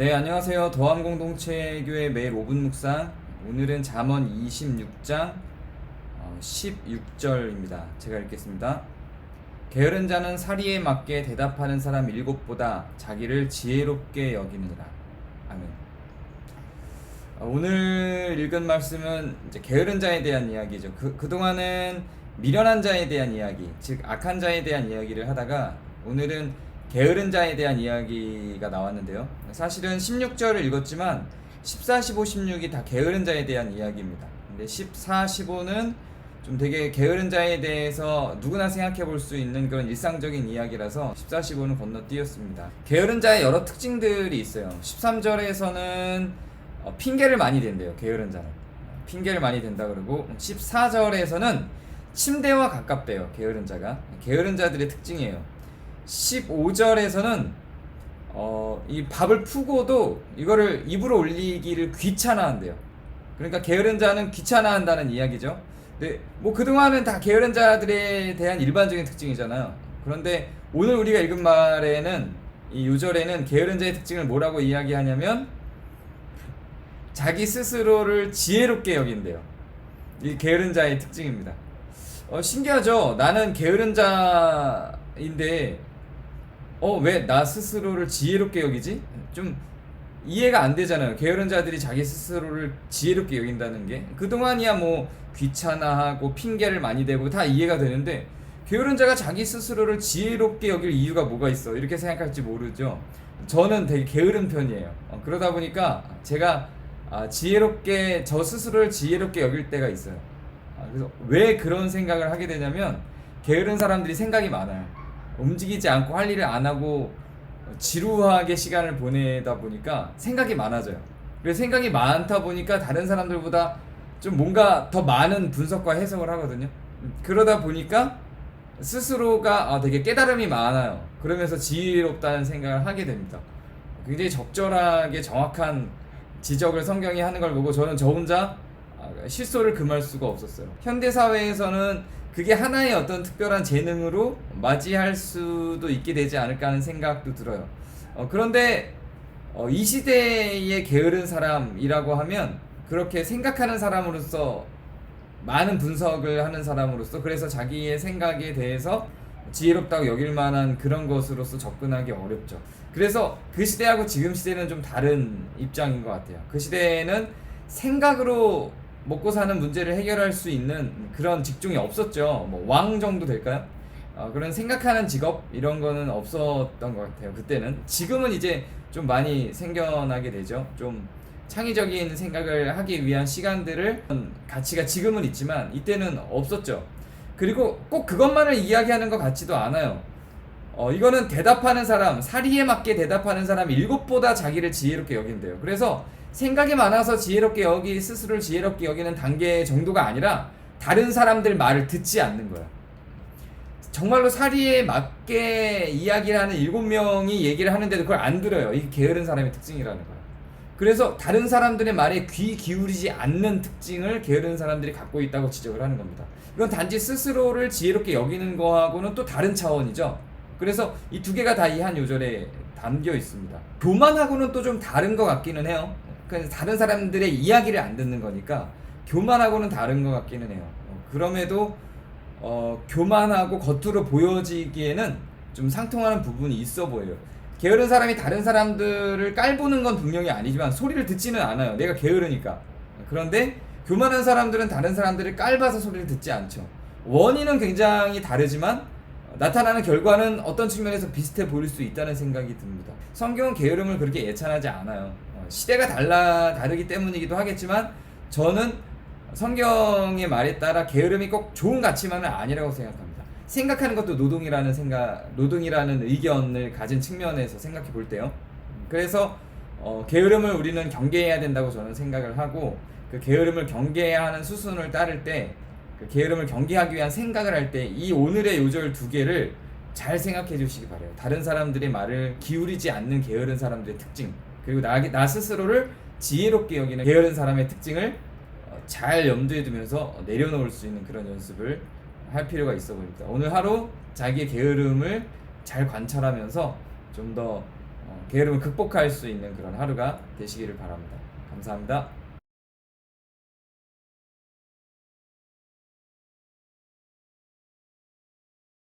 네, 안녕하세요. 도암공동체교회 매일 5분 묵상. 오늘은 잠언 26장 어, 16절입니다. 제가 읽겠습니다. 게으른 자는 사리에 맞게 대답하는 사람 일곱보다 자기를 지혜롭게 여기느니라. 아멘. 어, 오늘 읽은 말씀은 이제 게으른 자에 대한 이야기죠. 그, 그동안은 미련한 자에 대한 이야기, 즉 악한 자에 대한 이야기를 하다가 오늘은 게으른 자에 대한 이야기가 나왔는데요. 사실은 16절을 읽었지만 14, 15, 16이 다 게으른 자에 대한 이야기입니다. 근데 14, 15는 좀 되게 게으른 자에 대해서 누구나 생각해 볼 수 있는 그런 일상적인 이야기라서 14, 15는 건너뛰었습니다. 게으른 자의 여러 특징들이 있어요. 13절에서는 어, 핑계를 많이 댄대요. 게으른 자는. 핑계를 많이 댄다 그러고 14절에서는 침대와 가깝대요. 게으른 자가. 게으른 자들의 특징이에요. 15절에서는 어, 이 밥을 푸고도 이거를 입으로 올리기를 귀찮아한대요. 그러니까 게으른 자는 귀찮아한다는 이야기죠. 근데 뭐 그동안은 다 게으른 자들에 대한 일반적인 특징이잖아요. 그런데 오늘 우리가 읽은 말에는 이 요절에는 게으른 자의 특징을 뭐라고 이야기하냐면 자기 스스로를 지혜롭게 여긴대요. 이 게으른 자의 특징입니다. 어, 신기하죠? 나는 게으른 자인데 어, 왜 나 스스로를 지혜롭게 여기지? 좀 이해가 안 되잖아요. 게으른 자들이 자기 스스로를 지혜롭게 여긴다는 게 그동안이야 뭐 귀찮아하고 핑계를 많이 대고 다 이해가 되는데 게으른 자가 자기 스스로를 지혜롭게 여길 이유가 뭐가 있어? 이렇게 생각할지 모르죠. 저는 되게 게으른 편이에요. 어, 그러다 보니까 제가 아, 지혜롭게 저 스스로를 지혜롭게 여길 때가 있어요. 아, 그래서 왜 그런 생각을 하게 되냐면 게으른 사람들이 생각이 많아요. 움직이지 않고 할 일을 안 하고 지루하게 시간을 보내다 보니까 생각이 많아져요. 그래서 생각이 많다 보니까 다른 사람들보다 좀 뭔가 더 많은 분석과 해석을 하거든요. 그러다 보니까 스스로가 아, 되게 깨달음이 많아요. 그러면서 지혜롭다는 생각을 하게 됩니다. 굉장히 적절하게 정확한 지적을 성경이 하는 걸 보고 저는 저 혼자 아, 실소를 금할 수가 없었어요. 현대 사회에서는 그게 하나의 어떤 특별한 재능으로 맞이할 수도 있게 되지 않을까 하는 생각도 들어요. 어, 그런데 어, 이 시대의 게으른 사람이라고 하면 그렇게 생각하는 사람으로서 많은 분석을 하는 사람으로서 그래서 자기의 생각에 대해서 지혜롭다고 여길 만한 그런 것으로서 접근하기 어렵죠. 그래서 그 시대하고 지금 시대는 좀 다른 입장인 것 같아요. 그 시대에는 생각으로 먹고 사는 문제를 해결할 수 있는 그런 직종이 없었죠. 뭐 왕 정도 될까요? 어, 그런 생각하는 직업 이런 거는 없었던 것 같아요. 그때는 지금은 이제 좀 많이 생겨나게 되죠. 좀 창의적인 생각을 하기 위한 시간들을 가치가 지금은 있지만 이때는 없었죠. 그리고 꼭 그것만을 이야기하는 것 같지도 않아요. 어, 이거는 대답하는 사람, 사리에 맞게 대답하는 사람 일곱보다 자기를 지혜롭게 여긴대요. 그래서 생각이 많아서 지혜롭게 여기 스스로를 지혜롭게 여기는 단계 정도가 아니라 다른 사람들 말을 듣지 않는 거야. 정말로 사리에 맞게 이야기를 하는 일곱 명이 얘기를 하는데도 그걸 안 들어요. 이게 게으른 사람의 특징이라는 거야. 그래서 다른 사람들의 말에 귀 기울이지 않는 특징을 게으른 사람들이 갖고 있다고 지적을 하는 겁니다. 이건 단지 스스로를 지혜롭게 여기는 거하고는 또 다른 차원이죠. 그래서 이 두 개가 다 이 한 요절에 담겨 있습니다. 교만하고는 또 좀 다른 것 같기는 해요. 다른 사람들의 이야기를 안 듣는 거니까 교만하고는 다른 것 같기는 해요. 어, 그럼에도 어, 교만하고 겉으로 보여지기에는 좀 상통하는 부분이 있어 보여요. 게으른 사람이 다른 사람들을 깔보는 건 분명히 아니지만 소리를 듣지는 않아요. 내가 게으르니까. 그런데 교만한 사람들은 다른 사람들을 깔봐서 소리를 듣지 않죠. 원인은 굉장히 다르지만 나타나는 결과는 어떤 측면에서 비슷해 보일 수 있다는 생각이 듭니다. 성경은 게으름을 그렇게 예찬하지 않아요. 어, 시대가 달라 다르기 때문이기도 하겠지만 저는 성경의 말에 따라 게으름이 꼭 좋은 가치만은 아니라고 생각합니다. 생각하는 것도 노동이라는 생각, 노동이라는 의견을 가진 측면에서 생각해 볼 때요. 그래서 어, 게으름을 우리는 경계해야 된다고 저는 생각을 하고 그 게으름을 경계해야 하는 수순을 따를 때 그 게으름을 경계하기 위한 생각을 할 때 이 오늘의 요절 두 개를 잘 생각해 주시기 바래요. 다른 사람들의 말을 기울이지 않는 게으른 사람들의 특징 그리고 나, 나 스스로를 지혜롭게 여기는 게으른 사람의 특징을 어, 잘 염두에 두면서 내려놓을 수 있는 그런 연습을 할 필요가 있어 보입니다. 오늘 하루 자기의 게으름을 잘 관찰하면서 좀더 어, 게으름을 극복할 수 있는 그런 하루가 되시기를 바랍니다. 감사합니다.